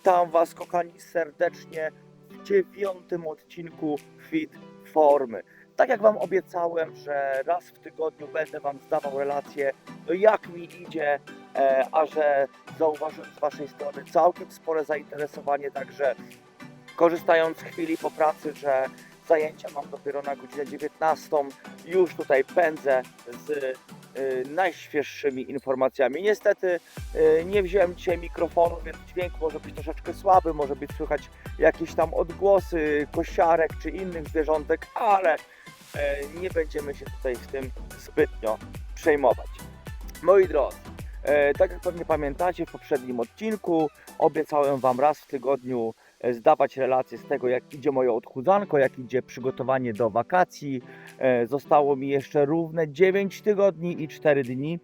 Witam Was, kochani, serdecznie w dziewiątym odcinku Fit Formy. Tak jak Wam obiecałem, że raz w tygodniu będę Wam zdawał relację, no jak mi idzie, e, a że zauważyłem z Waszej strony całkiem spore zainteresowanie, także korzystając z chwili po pracy, że zajęcia mam dopiero na godzinę 19, już tutaj pędzę z najświeższymi informacjami. Niestety y, nie wziąłem dzisiaj mikrofonu, więc dźwięk może być troszeczkę słaby, może być słychać jakieś tam odgłosy kosiarek czy innych zwierzątek, ale e, nie będziemy się tutaj w tym zbytnio przejmować. Moi drodzy, e, tak jak pewnie pamiętacie, w poprzednim odcinku obiecałem Wam raz w tygodniu zdawać relacje z tego, jak idzie moje odchudzanko, jak idzie przygotowanie do wakacji. E, Zostało mi jeszcze równe 9 tygodni i 4 dni,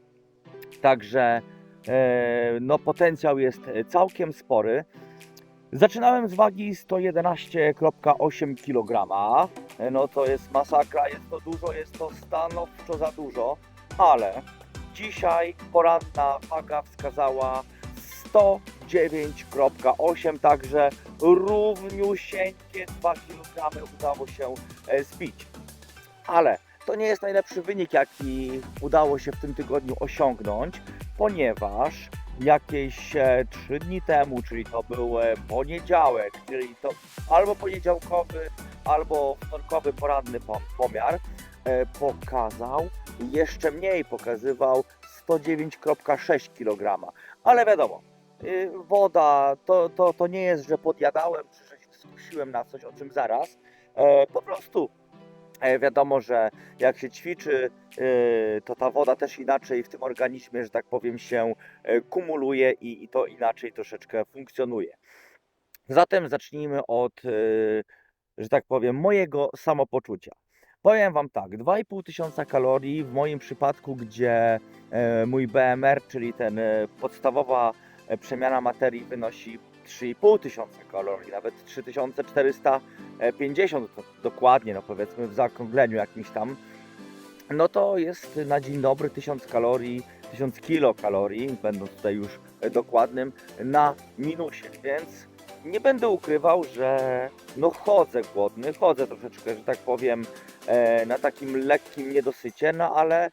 także e, no, potencjał jest e, całkiem spory. Zaczynałem z wagi 111,8 kg. E, No to jest masakra, jest to dużo, jest to stanowczo za dużo, ale dzisiaj poranna waga wskazała 109,8, także równiusieńkie 2 kg udało się e, zbić. Ale to nie jest najlepszy wynik, jaki udało się w tym tygodniu osiągnąć, ponieważ jakieś e, 3 dni temu, czyli to był e, poniedziałek, czyli to albo poniedziałkowy, albo wtorkowy poranny pom- pomiar, e, pokazał jeszcze mniej, pokazywał 109,6 kg. Ale wiadomo, woda to, to, to nie jest, że podjadałem, czy że się skusiłem na coś, o czym zaraz. E, po prostu e, wiadomo, że jak się ćwiczy, y, to ta woda też inaczej w tym organizmie, że tak powiem, się e, kumuluje i, i to inaczej troszeczkę funkcjonuje. Zatem zacznijmy od, y, że tak powiem, mojego samopoczucia. Powiem Wam tak, 2,5 tysiąca kalorii w moim przypadku, gdzie mój BMR, czyli ten podstawowa przemiana materii wynosi 3,5 tysiąca kalorii, nawet 3450 to dokładnie, no powiedzmy w zaokrągleniu jakimś tam, no to jest na dzień dobry 1000 kalorii, 1000 kilokalorii, będąc tutaj już e, dokładnym, na minusie, więc nie będę ukrywał, że no chodzę głodny, chodzę troszeczkę, że tak powiem, e, na takim lekkim niedosycie, no ale e,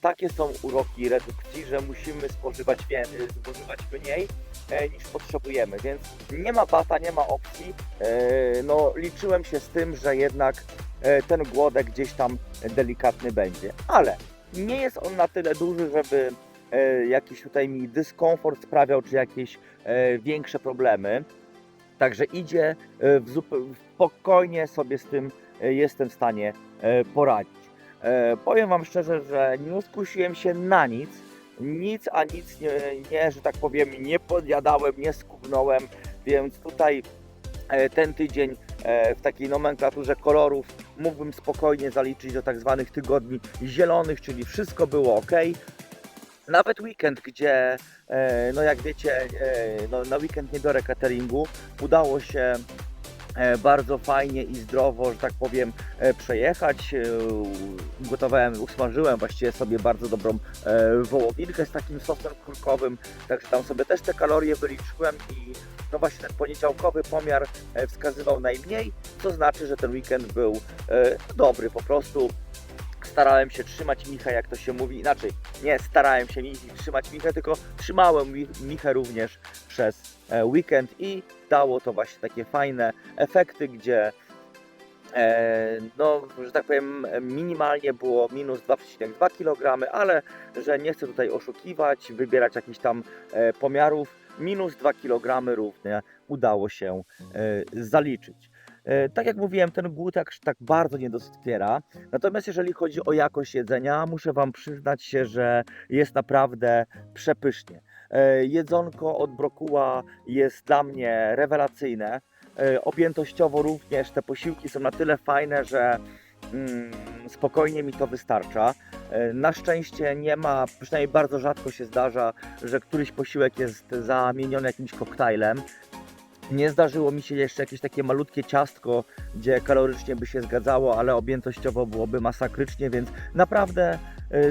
takie są uroki redukcji, że musimy spożywać, wie, spożywać mniej e, niż potrzebujemy, więc nie ma bata, nie ma opcji. E, no liczyłem się z tym, że jednak e, ten głodek gdzieś tam delikatny będzie, ale nie jest on na tyle duży, żeby e, jakiś tutaj mi dyskomfort sprawiał, czy jakieś e, większe problemy. Także idzie e, w spokojnie sobie z tym e, jestem w stanie e, poradzić. E, Powiem Wam szczerze, że nie skusiłem się na nic, nic a nic nie, nie że tak powiem, nie podjadałem, nie skubnąłem, więc tutaj e, ten tydzień e, w takiej nomenklaturze kolorów mógłbym spokojnie zaliczyć do tak zwanych tygodni zielonych, czyli wszystko było ok. Nawet weekend, gdzie, e, no jak wiecie, e, no na weekend nie biorę cateringu, udało się bardzo fajnie i zdrowo, że tak powiem, e, przejechać. E, Ugotowałem, usmażyłem właściwie sobie bardzo dobrą e, wołowinkę z takim sosem kurkowym, także tam sobie też te kalorie wyliczyłem i no właśnie ten poniedziałkowy pomiar e, wskazywał najmniej, co znaczy, że ten weekend był e, dobry po prostu. Starałem się trzymać Michę, jak to się mówi, inaczej, nie starałem się Michi trzymać Michę, tylko trzymałem Mi- Michę również przez e, weekend i dało to właśnie takie fajne efekty, gdzie e, no, że tak powiem, minimalnie było minus 2,2 kg, ale że nie chcę tutaj oszukiwać, wybierać jakichś tam e, pomiarów, minus 2 kg równie udało się zaliczyć. Tak jak mówiłem, ten głód tak, tak bardzo nie doskwiera. Natomiast jeżeli chodzi o jakość jedzenia, muszę Wam przyznać się, że jest naprawdę przepysznie. E, Jedzonko od brokuła jest dla mnie rewelacyjne. E, Objętościowo również te posiłki są na tyle fajne, że mm, spokojnie mi to wystarcza. E, Na szczęście nie ma, przynajmniej bardzo rzadko się zdarza, że któryś posiłek jest zamieniony jakimś koktajlem. Nie zdarzyło mi się jeszcze jakieś takie malutkie ciastko, gdzie kalorycznie by się zgadzało, ale objętościowo byłoby masakrycznie, więc naprawdę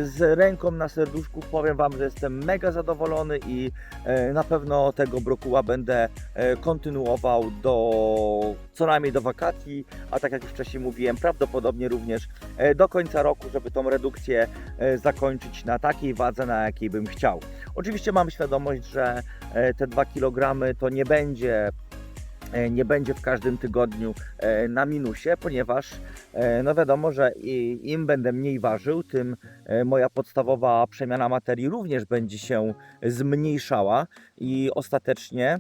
z ręką na serduszku powiem Wam, że jestem mega zadowolony i e, na pewno tego brokuła będę e, kontynuował do co najmniej do wakacji, a tak jak już wcześniej mówiłem, prawdopodobnie również e, do końca roku, żeby tą redukcję e, zakończyć na takiej wadze, na jakiej bym chciał. Oczywiście mam świadomość, że e, te 2 kg to nie będzie e, nie będzie w każdym tygodniu e, na minusie, ponieważ e, no wiadomo, że im będę mniej ważył, tym e, moja podstawowa przemiana materii również będzie się zmniejszała i ostatecznie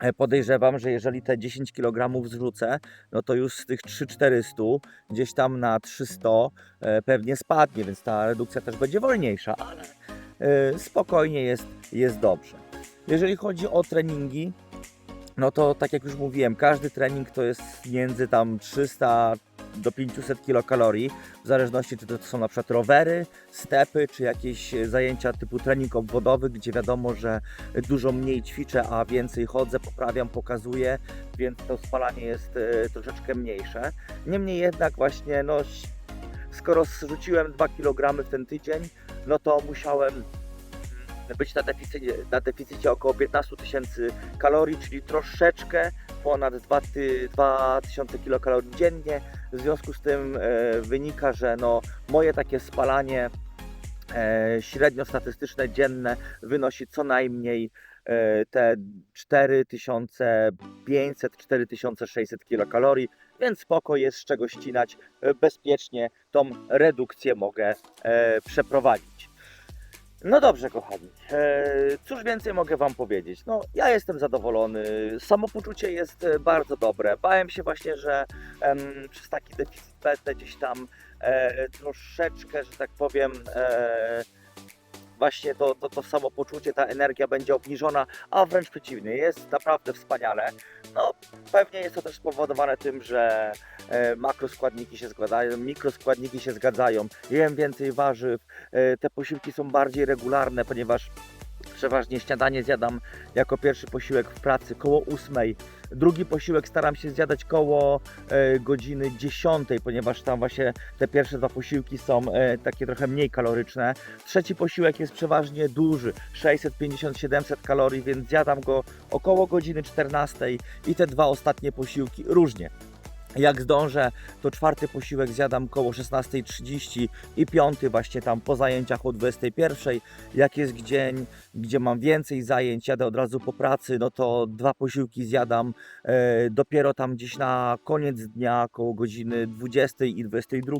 e, podejrzewam, że jeżeli te 10 kg zrzucę, no to już z tych 3400 gdzieś tam na 300 e, pewnie spadnie, więc ta redukcja też będzie wolniejsza, ale e, spokojnie jest, jest dobrze. Jeżeli chodzi o treningi, no to tak jak już mówiłem, każdy trening to jest między tam 300 do 500 kilokalorii, w zależności czy to są na przykład rowery, stepy, czy jakieś zajęcia typu trening obwodowy, gdzie wiadomo, że dużo mniej ćwiczę, a więcej chodzę, poprawiam, pokazuję, więc to spalanie jest e, troszeczkę mniejsze. Niemniej jednak właśnie, no skoro zrzuciłem 2 kg w ten tydzień, no to musiałem być na deficycie, na deficycie około 15 tysięcy kalorii, czyli troszeczkę ponad 2 ty- 2000 kilokalorii dziennie. W związku z tym e, wynika, że no, moje takie spalanie e, średnio statystyczne dzienne wynosi co najmniej e, te 4500-4600 kilokalorii, więc spoko jest z czego ścinać. Bezpiecznie tą redukcję mogę przeprowadzić. No dobrze, kochani. E, cóż więcej mogę Wam powiedzieć? No, ja jestem zadowolony. Samopoczucie jest e, bardzo dobre. Bałem się właśnie, że em, przez taki deficyt będę gdzieś tam e, troszeczkę, że tak powiem, e, właśnie to, to, to samopoczucie, ta energia będzie obniżona, a wręcz przeciwnie, jest naprawdę wspaniale. No, pewnie jest to też spowodowane tym, że e, makroskładniki się zgadzają, mikroskładniki się zgadzają, jem więcej warzyw, e, te posiłki są bardziej regularne, ponieważ przeważnie śniadanie zjadam jako pierwszy posiłek w pracy koło 8. Drugi posiłek staram się zjadać koło e, godziny 10, ponieważ tam właśnie te pierwsze dwa posiłki są e, takie trochę mniej kaloryczne. Trzeci posiłek jest przeważnie duży, 650-700 kalorii, więc zjadam go około godziny 14 i te dwa ostatnie posiłki różnie. Jak zdążę, to czwarty posiłek zjadam koło 16.30 i piąty właśnie tam po zajęciach o 21.00. Jak jest dzień, gdzie mam więcej zajęć, jadę od razu po pracy, no to dwa posiłki zjadam e, dopiero tam gdzieś na koniec dnia, koło godziny 20 i 22.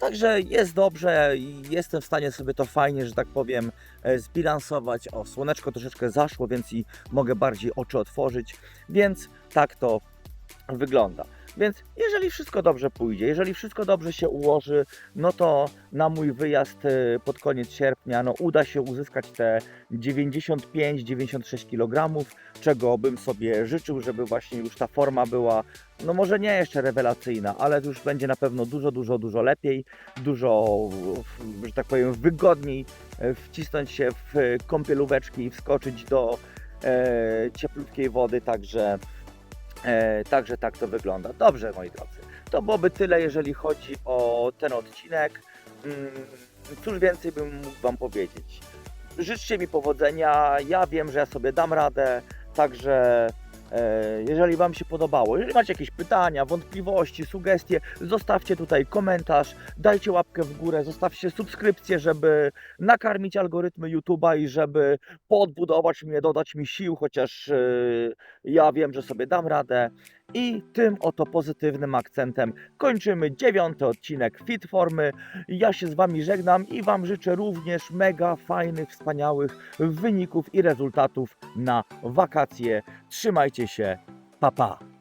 Także jest dobrze i jestem w stanie sobie to fajnie, że tak powiem, e, zbilansować. O, słoneczko troszeczkę zaszło, więc i mogę bardziej oczy otworzyć, więc tak to wygląda. Więc jeżeli wszystko dobrze pójdzie, jeżeli wszystko dobrze się ułoży, no to na mój wyjazd e, pod koniec sierpnia no, uda się uzyskać te 95-96 kg, czego bym sobie życzył, żeby właśnie już ta forma była, no może nie jeszcze rewelacyjna, ale już będzie na pewno dużo, dużo, dużo lepiej, dużo, że tak powiem, wygodniej e, wcisnąć się w e, kąpielóweczki i wskoczyć do e, cieplutkiej wody, także E, także tak to wygląda. Dobrze, moi drodzy. To byłoby tyle, jeżeli chodzi o ten odcinek. Mm, Cóż więcej bym mógł Wam powiedzieć? Życzcie mi powodzenia. Ja wiem, że ja sobie dam radę. Także jeżeli Wam się podobało, jeżeli macie jakieś pytania, wątpliwości, sugestie, zostawcie tutaj komentarz, dajcie łapkę w górę, zostawcie subskrypcję, żeby nakarmić algorytmy YouTube'a i żeby podbudować mnie, dodać mi sił, chociaż e, ja wiem, że sobie dam radę. I tym oto pozytywnym akcentem kończymy dziewiąty odcinek Fit Formy. Ja się z Wami żegnam i Wam życzę również mega fajnych, wspaniałych wyników i rezultatów na wakacje. Trzymajcie się, pa pa!